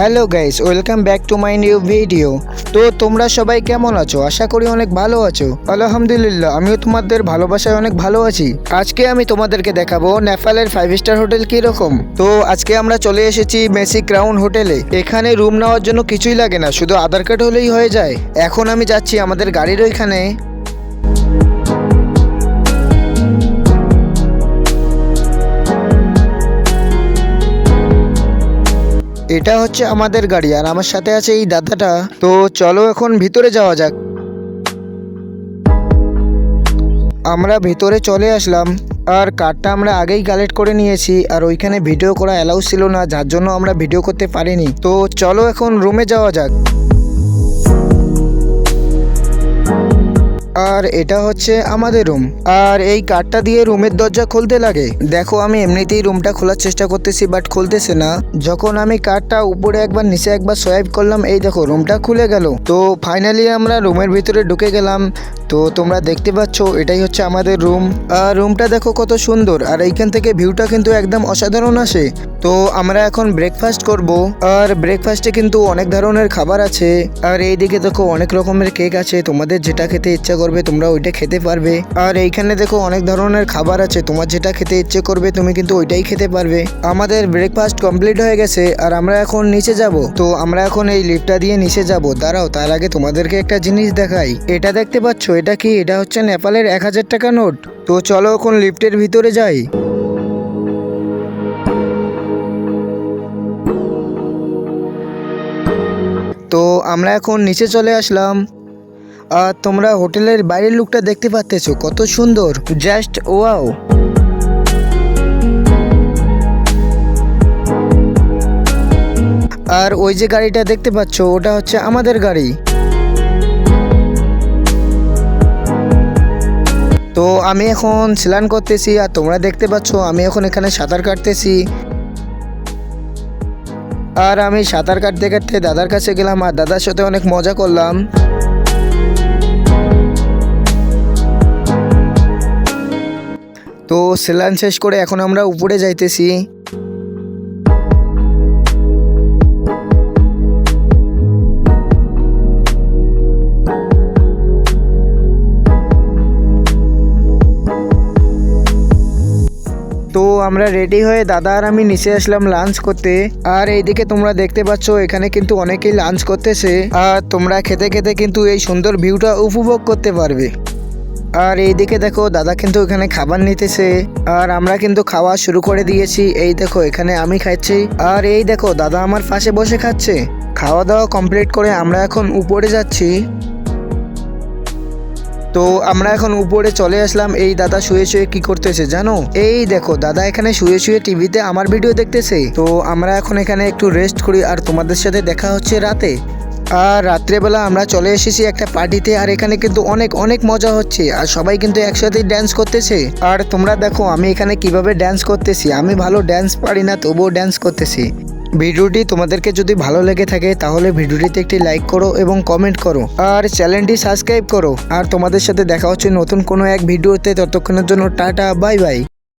Hello guys, welcome back to my new video. তো তোমরা সবাই কেমন আছো? আশা করি অনেক ভালো আছো। আলহামদুলিল্লাহ, আমিও তোমাদের ভালোবাসায় অনেক ভালো আছি। আজকে আমি তোমাদেরকে দেখাবো নেপালের ফাইভ স্টার হোটেল কীরকম। তো আজকে আমরা চলে এসেছি মেসি ক্রাউন হোটেলে। এখানে রুম নেওয়ার জন্য কিছুই লাগে না, শুধু আধার কার্ড হলেই হয়ে যায়। এখন আমি যাচ্ছি আমাদের গাড়ির ওইখানে। এটা হচ্ছে আমাদের গাড়ি আর আমার সাথে আছে এই দাদাটা। তো চলো এখন ভিতরে যাওয়া যাক। আমরা ভিতরে চলে আসলাম আর কার্ডটা আমরা আগেই কালেক্ট করে নিয়েছি আর ওইখানে ভিডিও করা অ্যালাউ ছিল না, যার জন্য আমরা ভিডিও করতে পারিনি। তো চলো এখন রুমে যাওয়া যাক। আর এটা হচ্ছে আমাদের রুম আর এই কাঠটা দিয়ে রুমের দরজা খুলতে লাগে। দেখো, আমি এমনিতেই রুমটা খোলার চেষ্টা করতেছি বাট খুলতেছে না। যখন আমি কাঠটা উপরে একবার, নিচে একবার সোয়াইপ করলাম, এই দেখো রুমটা খুলে গেল। তো ফাইনালি আমরা রুমের ভিতরে ঢুকে গেলাম। তো তোমরা দেখতে পাচ্ছ, এটাই হচ্ছে আমাদের রুম আর রুমটা দেখো কত সুন্দর, আর এইখান থেকে ভিউটা কিন্তু একদম অসাধারণ আসে। তো আমরা এখন ব্রেকফাস্ট করব। আর ব্রেকফাস্টে কিন্তু অনেক ধরনের খাবার আছে। আর এইদিকে দেখো অনেক রকমের কেক আছে, তোমাদের যেটা খেতে ইচ্ছা করবে তোমরা ওইটা খেতে পারবে। আর এইখানে দেখো অনেক ধরনের খাবার আছে, তোমার যেটা খেতে ইচ্ছে করবে তুমি কিন্তু ওইটাই খেতে পারবে। আমাদের ব্রেকফাস্ট কমপ্লিট হয়ে গেছে, আর আমরা এখন নিচে যাব। তো আমরা এখন এই লিফটটা দিয়ে নিচে যাব। দাঁড়াও, তার আগে তোমাদেরকে একটা জিনিস দেখাই। এটা দেখতে পাচ্ছ এটা কি? এটা হচ্ছে নেপালের এক হাজার টাকা নোট। তো চলো এখন লিফটের ভিতরে যাই। তো আমরা এখন নিচে চলে আসলাম। আর তোমরা হোটেলের বাইরের লুকটা দেখতে পাচ্তেছো কত সুন্দর। Just wow. আর ওই যে গাড়িটা দেখতে পাচ্ছ, ওটা হচ্ছে আমাদের গাড়ি। তো আমি এখন স্নান করতেছি আর তোমরা দেখতে পাচ্ছ আমি এখন এখানে সাঁতার কাটতেছি। আর আমি সাঁতার কাটতে কাটতে দাদার কাছে গেলাম আর দাদার সাথে অনেক মজা করলাম। তো স্নান শেষ করে এখন আমরা উপরে যাইতেছি। তো আমরা রেডি হয়ে দাদা আর আমি নিচে আসলাম লাঞ্চ করতে। আর এইদিকে তোমরা দেখতে পাচ্ছ, এখানে কিন্তু অনেকেই লাঞ্চ করতেছে। আর তোমরা খেতে খেতে কিন্তু এই সুন্দর ভিউটা উপভোগ করতে পারবে। আর এইদিকে দেখো, দাদা কিন্তু এখানে খাবার নিতেছে। আর আমরা কিন্তু খাওয়া শুরু করে দিয়েছি। এই দেখো, এখানে আমি খাচ্ছি। আর এই দেখো, দাদা আমার পাশে বসে খাচ্ছে। খাওয়া দাওয়া কমপ্লিট করে আমরা এখন উপরে যাচ্ছি। তো আমরা এখন উপরে চলে আসলাম। এই দাদা শুয়ে শুয়ে কি করতেছে জানো? এই দেখো, দাদা এখানে শুয়ে শুয়ে টিভিতে আমার ভিডিও দেখতেছে। তো আমরা এখন এখানে একটু রেস্ট করি আর তোমাদের সাথে দেখা হচ্ছে রাতে। আর রাত্রেবেলা আমরা চলে এসেছি একটা পার্টিতে আর এখানে কিন্তু অনেক অনেক মজা হচ্ছে। আর সবাই কিন্তু একসাথেই ড্যান্স করতেছে। আর তোমরা দেখো, আমি এখানে কীভাবে ড্যান্স করতেছি। আমি ভালো ড্যান্স পারি না, তবুও ড্যান্স করতেছি। ভিডিওটি তোমাদেরকে যদি ভালো লেগে থাকে, তাহলে ভিডিওটিতে একটি লাইক করো এবং কমেন্ট করো। আর চ্যানেলটি সাবস্ক্রাইব করো। আর তোমাদের সাথে দেখা হচ্ছে নতুন কোনো এক ভিডিওতে। ততক্ষণের জন্য টাটা বাই বাই